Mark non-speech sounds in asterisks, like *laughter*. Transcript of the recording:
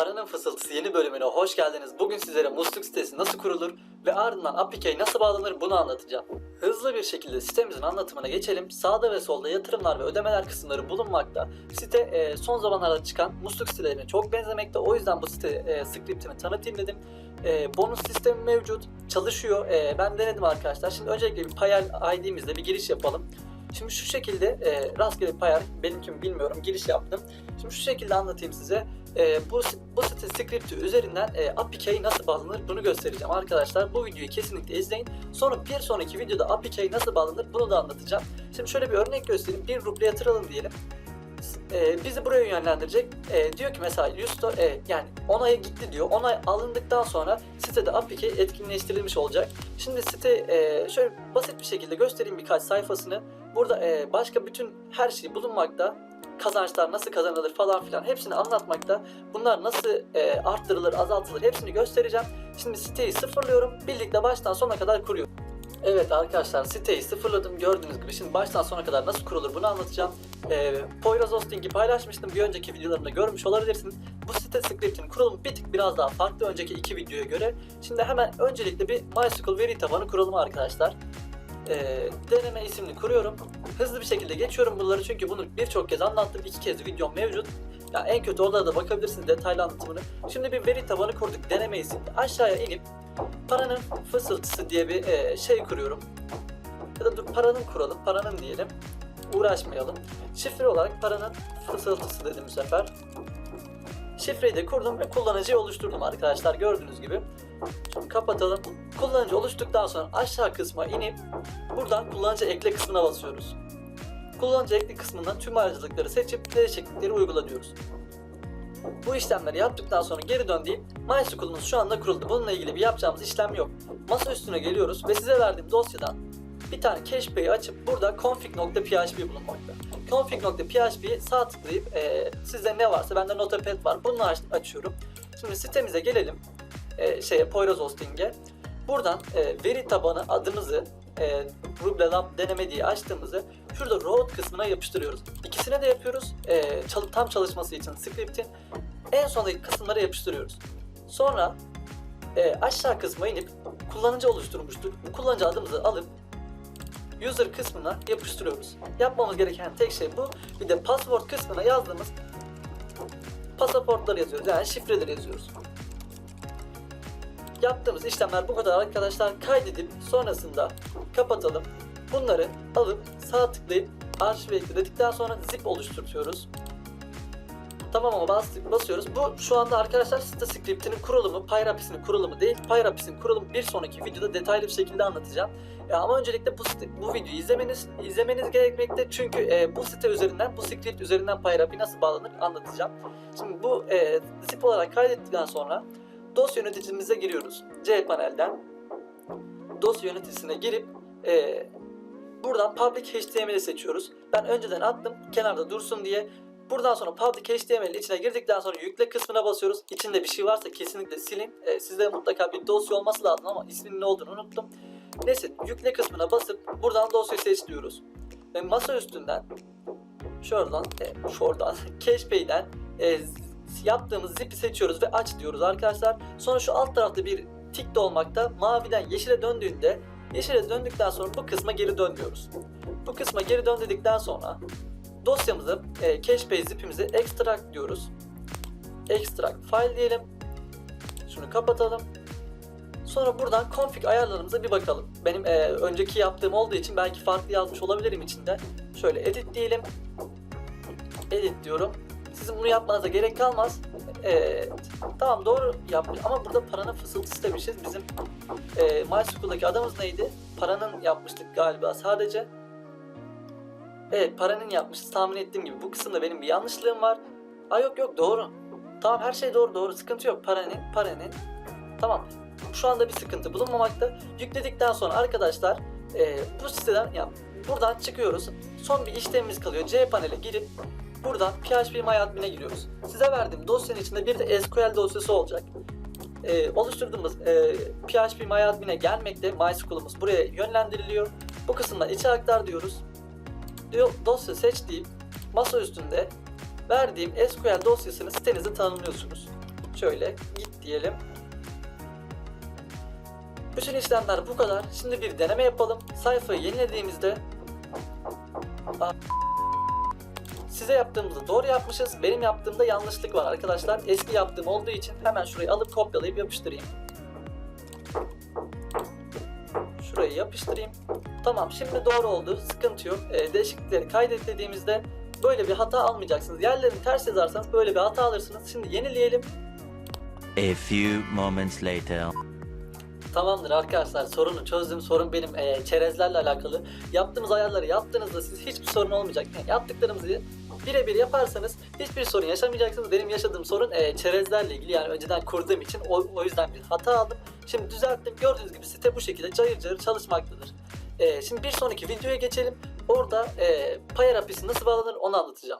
Paranın Fısıltısı yeni bölümüne hoş geldiniz. Bugün sizlere musluk sitesi nasıl kurulur ve ardından API'ye nasıl bağlanır bunu anlatacağım. Hızlı bir şekilde sitemizin anlatımına geçelim. Sağda ve solda yatırımlar ve ödemeler kısımları bulunmakta. Site e, son zamanlarda çıkan musluk sitelerine çok benzemekte. O yüzden bu site e, scriptini tanıtayım dedim. E, bonus sistemi mevcut. Çalışıyor. E, ben denedim arkadaşlar. Şimdi öncelikle bir Payal ID'mizle bir giriş yapalım. Şimdi şu şekilde e, rastgele Payal benimkini bilmiyorum giriş yaptım. Şimdi şu şekilde anlatayım size. E, bu, bu site script'i üzerinden e, API'ye nasıl bağlanır bunu göstereceğim arkadaşlar. Bu videoyu kesinlikle izleyin. Sonra bir sonraki videoda API'ye nasıl bağlanır bunu da anlatacağım. Şimdi şöyle bir örnek göstereyim. Bir ruble yatıralım diyelim. E, bizi buraya yönlendirecek. E, diyor ki mesela 100 do- e, yani onaya gitti diyor. Onay alındıktan sonra sitede API etkinleştirilmiş olacak. Şimdi site e, şöyle basit bir şekilde göstereyim birkaç sayfasını. Burada e, başka bütün her şey bulunmakta. Kazançlar nasıl kazanılır falan filan hepsini anlatmakta. Bunlar nasıl e, arttırılır, azaltılır hepsini göstereceğim. Şimdi siteyi sıfırlıyorum. Birlikte baştan sona kadar kuruyorum. Evet arkadaşlar siteyi sıfırladım gördüğünüz gibi şimdi baştan sona kadar nasıl kurulur bunu anlatacağım. Ee, Poyraz Hosting'i paylaşmıştım bir önceki videolarımda görmüş olabilirsiniz. Bu site script'in kurulumu bir tık biraz daha farklı önceki iki videoya göre. Şimdi hemen öncelikle bir MySQL veri tabanı kuralım arkadaşlar. Ee, deneme isimli kuruyorum. Hızlı bir şekilde geçiyorum bunları çünkü bunu birçok kez anlattım. iki kez videom mevcut. Ya en kötü orada da bakabilirsiniz detaylı anlatımını. Şimdi bir veri tabanı kurduk deneme isimli. Aşağıya inip paranın fısıltısı diye bir e, şey kuruyorum. Ya da dur paranın kuralım, paranın diyelim. Uğraşmayalım. Şifre olarak paranın fısıltısı dedim bu sefer. Şifreyi de kurdum ve kullanıcıyı oluşturdum arkadaşlar gördüğünüz gibi. Kapatalım. Kullanıcı oluştuktan sonra aşağı kısma inip buradan kullanıcı ekle kısmına basıyoruz. Kullanıcı ekle kısmından tüm ayrıcalıkları seçip değişiklikleri uygula diyoruz. Bu işlemleri yaptıktan sonra geri dön deyip MySQL'umuz şu anda kuruldu. Bununla ilgili bir yapacağımız işlem yok. Masa üstüne geliyoruz ve size verdiğim dosyadan bir tane cache'yi açıp burada config.php bulunmakta. config.php'yi sağ tıklayıp e, sizde ne varsa bende Notepad var. Bunu aç- açıyorum. Şimdi sitemize gelelim. E, şeye Poyraz Hosting'e. Buradan e, veri tabanı adımızı e, Ruble Lab deneme diye açtığımızı şurada root kısmına yapıştırıyoruz. İkisine de yapıyoruz. E, çal- tam çalışması için script'in en sondaki kısımlara yapıştırıyoruz. Sonra e, aşağı kısma inip kullanıcı oluşturmuştuk. Bu kullanıcı adımızı alıp user kısmına yapıştırıyoruz. Yapmamız gereken tek şey bu. Bir de password kısmına yazdığımız pasaportları yazıyoruz. Yani şifreleri yazıyoruz. Yaptığımız işlemler bu kadar arkadaşlar. Kaydedip sonrasında kapatalım. Bunları alıp sağ tıklayıp arşive ekle dedikten sonra zip oluşturuyoruz. Tamam ama bastık, basıyoruz. Bu şu anda arkadaşlar site script'inin kurulumu, PyRapis'in kurulumu değil. PyRapis'in kurulumu bir sonraki videoda detaylı bir şekilde anlatacağım. E, ama öncelikle bu bu videoyu izlemeniz izlemeniz gerekmekte. Çünkü e, bu site üzerinden, bu script üzerinden PyRapi nasıl bağlanır anlatacağım. Şimdi bu e, zip olarak kaydettikten sonra dosya yöneticimize giriyoruz. C panelden dosya yöneticisine girip e, buradan public HTML'i seçiyoruz. Ben önceden attım kenarda dursun diye. Buradan sonra public HTML içine girdikten sonra yükle kısmına basıyoruz. İçinde bir şey varsa kesinlikle silin. E, sizde mutlaka bir dosya olması lazım ama isminin ne olduğunu unuttum. Neyse yükle kısmına basıp buradan dosyayı seç diyoruz. Ve masa üstünden şuradan, e, şuradan *laughs* Cashpay'den e, yaptığımız zip'i seçiyoruz ve aç diyoruz arkadaşlar. Sonra şu alt tarafta bir tik de olmakta. Maviden yeşile döndüğünde yeşile döndükten sonra bu kısma geri dön diyoruz. Bu kısma geri dön dedikten sonra dosyamızı e, Cashpay zip'imizi extract diyoruz. Extract file diyelim. Şunu kapatalım. Sonra buradan config ayarlarımıza bir bakalım. Benim e, önceki yaptığım olduğu için belki farklı yazmış olabilirim içinde. Şöyle edit diyelim. Edit diyorum. Sizin bunu yapmanıza gerek kalmaz. Evet. Tamam doğru yapmış ama burada paranın fısıltısı demişiz. Bizim e, MySQL'daki adamız neydi? Paranın yapmıştık galiba sadece. Evet paranın yapmışız tahmin ettiğim gibi. Bu kısımda benim bir yanlışlığım var. Aa yok yok doğru. Tamam her şey doğru doğru sıkıntı yok. Paranın paranın. Tamam. Şu anda bir sıkıntı bulunmamakta. Yükledikten sonra arkadaşlar e, bu siteden ya buradan çıkıyoruz. Son bir işlemimiz kalıyor. C panele girip buradan PHP MyAdmin'e giriyoruz. Size verdiğim dosyanın içinde bir de SQL dosyası olacak. E, oluşturduğumuz e, PHP MyAdmin'e gelmekte. MySQL'umuz buraya yönlendiriliyor. Bu kısımdan içe aktar diyoruz. Diyor, dosya seç deyip masa üstünde verdiğim SQL dosyasını sitenize tanımlıyorsunuz. Şöyle git diyelim. Bütün işlemler bu kadar. Şimdi bir deneme yapalım. Sayfayı yenilediğimizde Aa, Size yaptığımızda doğru yapmışız. Benim yaptığımda yanlışlık var arkadaşlar. Eski yaptığım olduğu için hemen şurayı alıp kopyalayıp yapıştırayım. Şurayı yapıştırayım. Tamam şimdi doğru oldu. Sıkıntı yok. Ee, değişiklikleri kaydet dediğimizde böyle bir hata almayacaksınız. Yerlerini ters yazarsanız böyle bir hata alırsınız. Şimdi yenileyelim. A few moments later. Tamamdır arkadaşlar sorunu çözdüm. Sorun benim eee, çerezlerle alakalı. Yaptığımız ayarları yaptığınızda siz hiçbir sorun olmayacak. Yani yaptıklarımızı birebir yaparsanız hiçbir sorun yaşamayacaksınız. Benim yaşadığım sorun eee, çerezlerle ilgili yani önceden kurduğum için o, o yüzden bir hata aldım. Şimdi düzelttim. Gördüğünüz gibi site bu şekilde cayır cayır çalışmaktadır. Eee, şimdi bir sonraki videoya geçelim. Orada eee Payer API'si nasıl bağlanır onu anlatacağım.